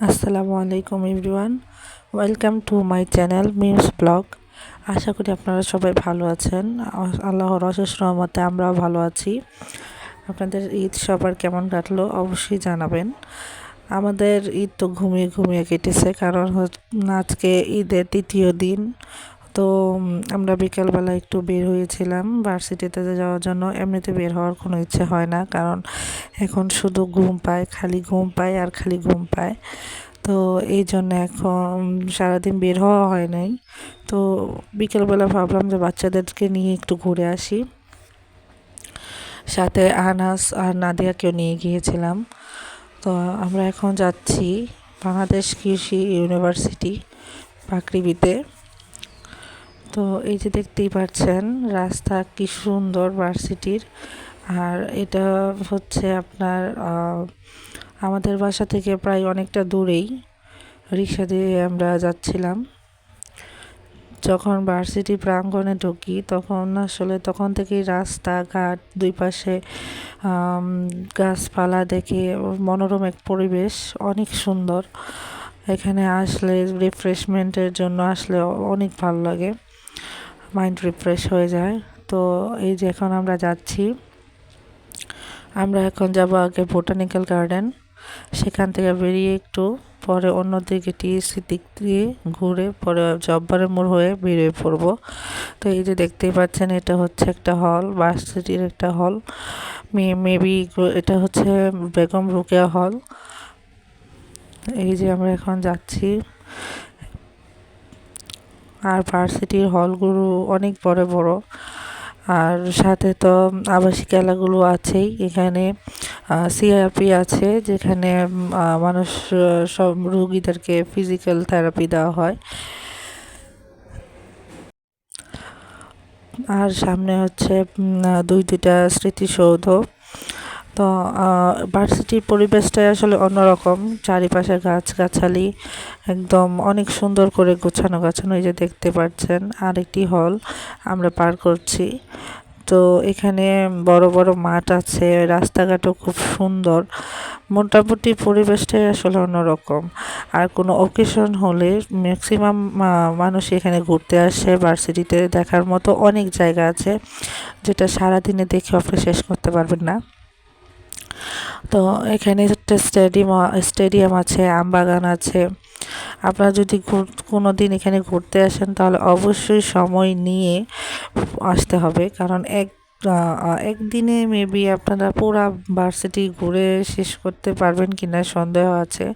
আসসালামু আলাইকুম everyone. Welcome to my channel Mims blog. আশা করি আপনারা সবাই ভালো আছেন। আল্লাহর অশেষ রহমতে আমরাও ভালো আছি। আপনাদের ঈদ সবার কেমন কাটলো অবশ্যই জানাবেন। আমাদের ঈদ তো ঘুমিয়ে ঘুমিয়ে কেটেছে, কারণ আজকে ঈদের তৃতীয় দিন। তো আমরা বিকালবেলা একটু বের হয়েছিলাম ভার্সিটিতে যাওয়ার জন্য, এমনিতে বের হওয়ার কোনো ইচ্ছে হয় না, কারণ এখন শুধু ঘুম পায়, খালি ঘুম পায় আর খালি ঘুম পায়। তো এই জন্য এখন সারাদিন বের হওয়া হয় নাই। তো বিকেলবেলা ভাবলাম যে বাচ্চাদেরকে নিয়ে একটু ঘুরে আসি। সাথে আনাস আর নাদিয়াকেও নিয়ে গিয়েছিলাম। তো আমরা এখন যাচ্ছি বাংলাদেশ কৃষি ইউনিভার্সিটি পাকড়িবিতে তো এই যে দেখতেই পাচ্ছেন, রাস্তা কি সুন্দর ভার্সিটির আর এটা হচ্ছে আপনার আমাদের বাসা থেকে প্রায় অনেকটা দূরেই রিক্সা দিয়ে আমরা যাচ্ছিলাম। যখন ভার্সিটি প্রাঙ্গণে ঢুকি, তখন আসলে তখন থেকেই রাস্তাঘাট দুই পাশে গাছপালা দেখে মনোরম এক পরিবেশ, অনেক সুন্দর। এখানে আসলে রিফ্রেশমেন্টের জন্য আসলে অনেক ভালো লাগে। মাইন্ড রিফ্রেশ হয়ে যায়। তো এই যে এখন আমরা যাচ্ছি, আমরা এখন যাব আগে বোটানিক্যাল গার্ডেন সেখান থেকে বেরিয়ে একটু পরে অন্যদিকে টিএসসি দিক দিয়ে ঘুরে পরে জব্বারের মোড় হয়ে বেরিয়ে পড়ব। তো এই যে দেখতেই পাচ্ছেন, এটা হচ্ছে একটা হল ভার্সিটির একটা হল মেবি এটা হচ্ছে বেগম রুকেয়া হল এই যে আমরা এখন যাচ্ছি আর ভার্সিটির হলগুলো অনেক বড় বড়। আর সাথে তো আবাসিক এলাকাগুলো আছেই। এখানে সিআরপি আছে, যেখানে মানুষ সব রুগীদেরকে ফিজিক্যাল থেরাপি দেওয়া হয়। আর সামনে হচ্ছে দুই দুইটা স্মৃতিসৌধ। তো ভার্সিটির পরিবেশটাই আসলে অন্যরকম। চারিপাশে গাছগাছালি, একদম অনেক সুন্দর করে গোছানো গাছানো এই যে দেখতে পাচ্ছেন, আরেকটি হল আমরা পার করছি। তো, এখানে বড় বড় মাঠ আছে, রাস্তাঘাটও খুব সুন্দর। মোটামুটি পরিবেশটাই আসলে অন্যরকম। আর কোনো অকেশন হলে ম্যাক্সিমাম মানুষ এখানে ঘুরতে আসে ভার্সিটিতে দেখার মতো অনেক জায়গা আছে, যেটা সারাদিনে দেখে আপনি শেষ করতে পারবেন না। তো এখানে একটা স্টেডিয়াম স্টেডিয়াম আছে আমবাগান আছে। আপনারা যদি কোনো দিন এখানে ঘুরতে আসেন, তাহলে অবশ্যই সময় নিয়ে আসতে হবে। কারণ এক একদিনে মেবি আপনারা পুরা ভার্সিটি ঘুরে শেষ করতে পারবেন কি না সন্দেহ আছে।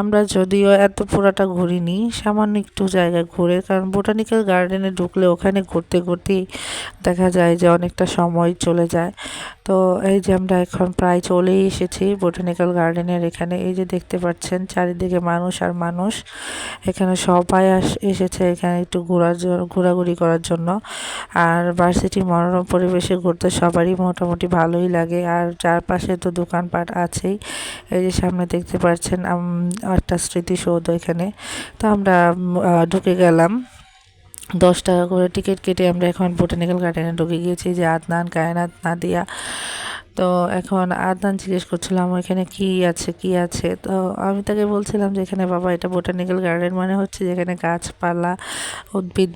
আমরা যদিও এত পুরাটা ঘুরিনি, সামান্য একটু জায়গা ঘুরে, কারণ বোটানিক্যাল গার্ডেনে ঢুকলে ওখানে ঘুরতে ঘুরতেই দেখা যায় যে অনেকটা সময় চলে যায়। তো এই যে আমরা এখন প্রায় চলেই এসেছি বোটানিক্যাল গার্ডেনের এখানে। এই যে দেখতে পাচ্ছেন, চারিদিকে মানুষ আর মানুষ। এখানে সবাই এসেছে এখানে একটু ঘোরার ঘোরাঘুরি করার জন্য। আর ভার্সিটি মনোরম পরিবেশে ঘুরতে সবারই মোটামুটি ভালোই লাগে। আর চারপাশে তো দোকানপাট আছেই। এই যে সামনে দেখতে পাচ্ছেন একটা স্মৃতিসৌধ এখানে। তো আমরা ঢুকে গেলাম। দশ টাকা করে টিকিট কেটে আমরা এখন বোটানিক্যাল গার্ডেনে ঢুকে গিয়েছি যে আদনান, কায়নাত, নাদিয়া। তো এখন আদনান জিজ্ঞেস করছিলাম এখানে কি আছে কি আছে? তো আমি তাকে বলছিলাম যে, এখানে বাবা, এটা বোটানিক্যাল গার্ডেন মানে হচ্ছে যেখানে গাছপালা, উদ্ভিদ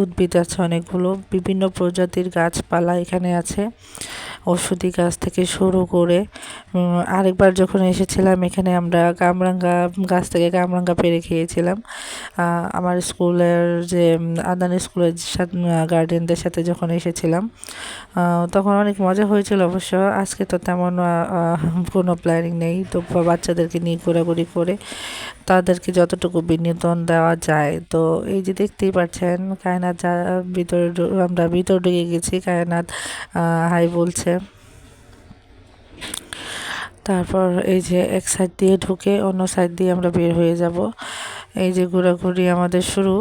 উদ্ভিদ আছে অনেকগুলো, বিভিন্ন প্রজাতির গাছপালা এখানে আছে। ওষুধি গাছ থেকে শুরু করে আরেকবার যখন এসেছিলাম এখানে আমরা কামরাঙ্গা গাছ থেকে কামরাঙ্গা পেরে খেয়েছিলাম। আমার স্কুলের যে আদান স্কুলের গার্ডেনদের সাথে যখন এসেছিলাম তখন অনেক মজা হয়েছিল অবশ্য। আজকে তো তেমন কোনো প্ল্যানিং নেই। তো বাচ্চাদেরকে নিয়ে ঘোরাঘুরি করে তাদেরকে যতটুকু বিনোদন দেওয়া যায়। তো এই যে দেখতেই পাচ্ছেন, কায়নাথ যা, ভিতরে, আমরা ভিতর ঢুকে গেছি। কায়নাথ হাই বলছে তারপর এই যে এক সাইড দিয়ে ঢুকে অন্য সাইড দিয়ে আমরা বের হয়ে যাব। এই যে ঘোরাঘুরি আমাদের শুরু।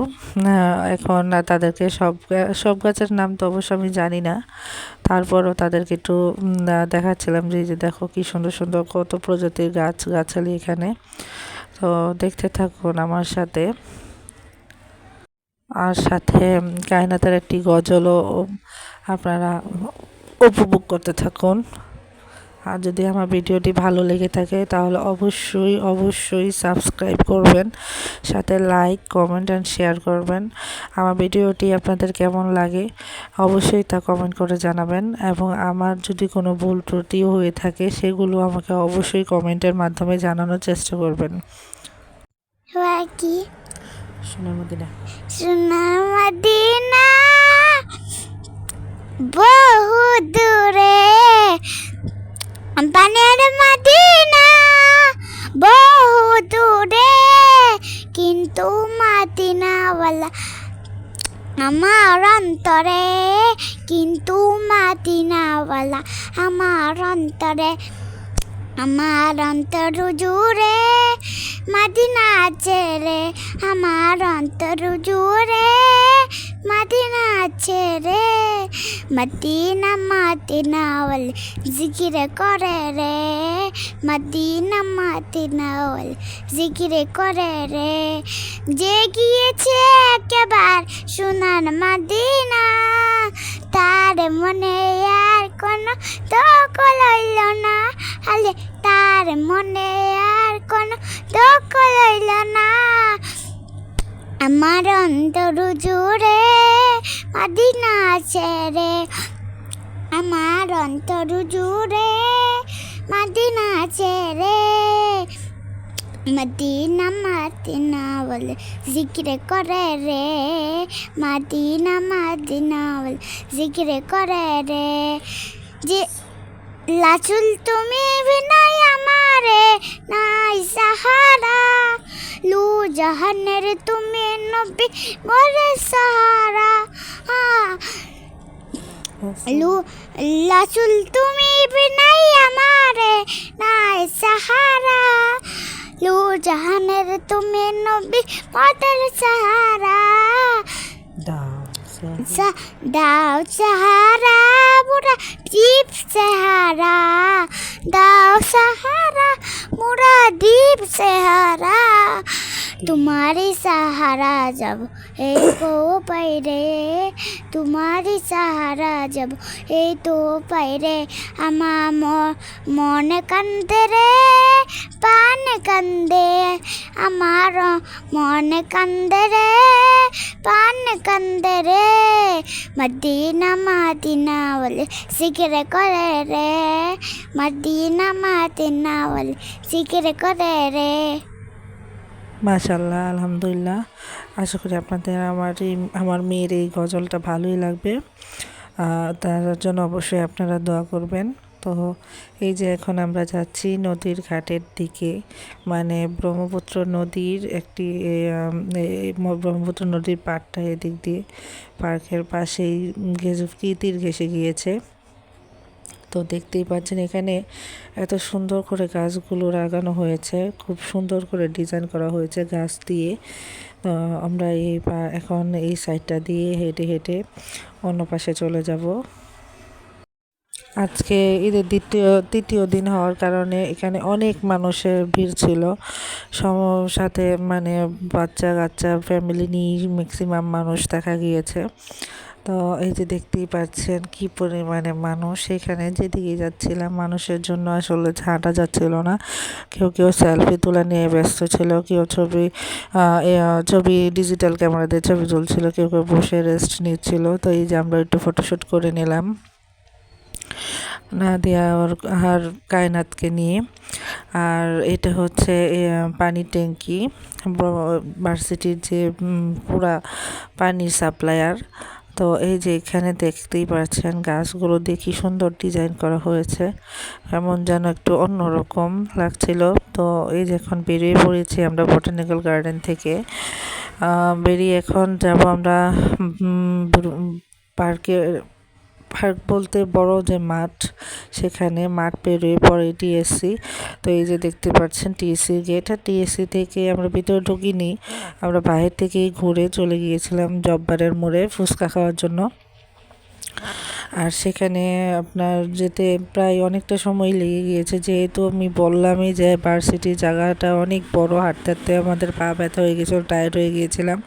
এখন তাদেরকে সব সব গাছের নাম তো অবশ্য আমি জানি না। তারপরও তাদেরকে একটু দেখাচ্ছিলাম যে যে দেখো কি সুন্দর সুন্দর কত প্রজাতির গাছ, গাছালি এখানে। তো দেখতে থাকুন আমার সাথে। আর সাথে কায়নাতের একটি গজলও আপনারা উপভোগ করতে থাকুন। আর যদি আমার ভিডিওটি ভালো লেগে থাকে তাহলে অবশ্যই অবশ্যই সাবস্ক্রাইব করবেন সাথে লাইক কমেন্ট অ্যান্ড শেয়ার করবেন। আমার ভিডিওটি আপনাদের কেমন লাগে অবশ্যই তা কমেন্ট করে জানাবেন এবং আমার যদি কোনো ভুল ত্রুটিও হয়ে থাকে সেগুলো আমাকে অবশ্যই কমেন্টের মাধ্যমে জানানোর চেষ্টা করবেন। কি সোনার মদিনা সোনার মদিনা বহু দূরে পানের মদিনা বহু দূরে কিন্তু মদিনাওয়ালা আমার অন্তরে কিন্তু মদিনাওয়ালা আমার অন্তরে আমার অন্তর জুড়ে মাদিনা রে আমার অন্তর জুড়ে আছে রে মদিনা বলে জিকিরে করে রে মদিনা বলে জিকিরে করে রে যে গিয়েছে একেবার সোনার মদিনা তার মনে আর কোনো দখল হইল না আলে তার মনে আর কোনো দখল হইল না আমার অন্তর জুড়ে মাদিনা আছে রে আমার অন্তর জুড়ে মাদিনা রে মদিনা মাদিনা বলে জিকিরে করে রে। মাদিনা মাদিনা বলে জিকিরে করে রে। যে লাচুল তুমি বিনাই আমারে, নাই সাহারা। লু জাহানের তুমি নবী মোরে সাহারা আহ, লু লাচুল তুমি বিনাই আমারে নাই সাহারা লু জাহানের তুমি নবী মোদের সাহারা দাও sa đào Sahara Mura deep Sahara đào Sahara Mura deep Sahara तुम्हारी सहारा जब ए को पैरे तुम्हारी सहारा जब ए तो पैरे আমা মনে কান্দে রে পান কান্দে আমার মনে কান্দে রে পান কান্দে রে মদিনা মাদিনা বলে সিকিরে করে রে মদিনা মাদিনা বলে সিকিরে করে রে মাশাল্লাহ আলহামদুলিল্লাহ। আশা করি আপনাদের আমার এই, আমার মেয়ের এই গজলটা ভালোই লাগবে। তার জন্য অবশ্যই আপনারা দোয়া করবেন। তো এই যে এখন আমরা যাচ্ছি নদীর ঘাটের দিকে মানে ব্রহ্মপুত্র নদীর একটি ব্রহ্মপুত্র নদীর পাড়টা এদিক দিয়ে, পার্কের পাশেই ঘেসে কি তীর ঘেসে গিয়েছে। তো দেখতেই পাচ্ছেন এখানে এত সুন্দর করে গাছগুলো লাগানো হয়েছে। খুব সুন্দর করে ডিজাইন করা হয়েছে গাছ দিয়ে। আমরা এই এখন এই সাইডটা দিয়ে হেঁটে হেঁটে অন্য পাশে চলে যাব। আজকে ঈদের দ্বিতীয়, তৃতীয় দিন হওয়ার কারণে এখানে অনেক মানুষের ভিড় ছিল। সম, সাথে মানে বাচ্চা কাচ্চা ফ্যামিলি নিয়ে ম্যাক্সিমাম মানুষ দেখা গিয়েছে। তো এই যে দেখতেই পাচ্ছেন কি পরিমাণে মানুষ। এখানে যেদিকে যাচ্ছিলাম, মানুষের জন্য আসলে হাঁটা যাচ্ছিল না। কেউ কেউ সেলফি তোলা নিয়ে ব্যস্ত ছিল, কেউ ছবি ছবি ডিজিটাল ক্যামেরা দিয়ে ছবি তুলছিল, কেউ কেউ বসে রেস্ট নিচ্ছিল। তো এই যে আমরা একটু ফটোশ্যুট করে নিলাম। নাদিয়া ওর, আর কায়নাতকে নিয়ে। আর এটা হচ্ছে পানি ট্যাঙ্কি ভার্সিটির যে পুরা পানির সাপ্লায়ার তো এই যে এখানে দেখতেই পাচ্ছেন গাছগুলো দিয়ে কি সুন্দর ডিজাইন করা হয়েছে। এমন যেন একটু অন্যরকম লাগছিল। তো এই যে এখন বেরিয়ে পড়েছি আমরা বটানিক্যাল গার্ডেন থেকে। বেরিয়ে এখন যাব আমরা পার্কে পার্ক বলতে বড় যে মাঠ, সেখানে মাঠ পেরিয়ে পরে টিএসসি তো এই যে দেখতে পাচ্ছেন টিএসসি গেট আর টিএসসি থেকে আমরা ভিতরে ঢুকিনি। আমরা বাইরে থেকেই ঘুরে চলে গিয়েছিলাম জব্বারের মোড়ে ফুচকা খাওয়ার জন্য। আর সেখানে আপনার যেতে প্রায় অনেকটা সময় লেগে গিয়েছে। যেহেতু আমি বললামই যে ভার্সিটি জায়গাটা অনেক বড় হাঁটতে হাঁটতে আমাদের পা ব্যথা হয়ে গেছিল টায়ার্ড হয়ে গিয়েছিলাম।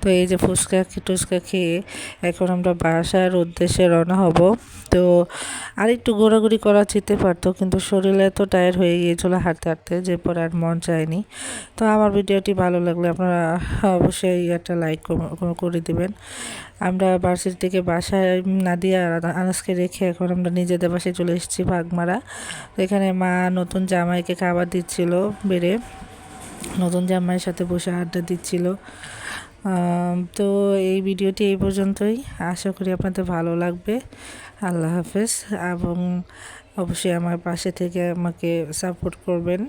তো এই যে ফুচকা টুচকা খেয়ে এখন আমরা বাসার উদ্দেশ্যে রওনা হব। তো আর একটু ঘোরাঘুরি করা যেতে পারতো, কিন্তু শরীরে এত টায়ার্ড হয়ে গিয়েছিল হাঁটতে হাঁটতে যে পরে আর মন চায়নি। তো আমার ভিডিওটি ভালো লাগলে আপনারা অবশ্যই একটা লাইক করে দিবেন। আমরা ভার্সিটি থেকে বাসায় না দিয়ে আর- আনাজকে রেখে এখন আমরা নিজেদের বাসায় চলে এসেছি ভাগমারা তো এখানে মা নতুন জামাইকে খাবার দিচ্ছিল বেড়ে। নতুন জামাইয়ের সাথে বসে আড্ডা দিচ্ছিল। তো এই ভিডিওটি এই পর্যন্তই। আশা করি আপনাদের ভালো লাগবে। আল্লাহ হাফেজ। এবং অবশ্যই আমার পাশে থেকে আমাকে সাপোর্ট করবেন।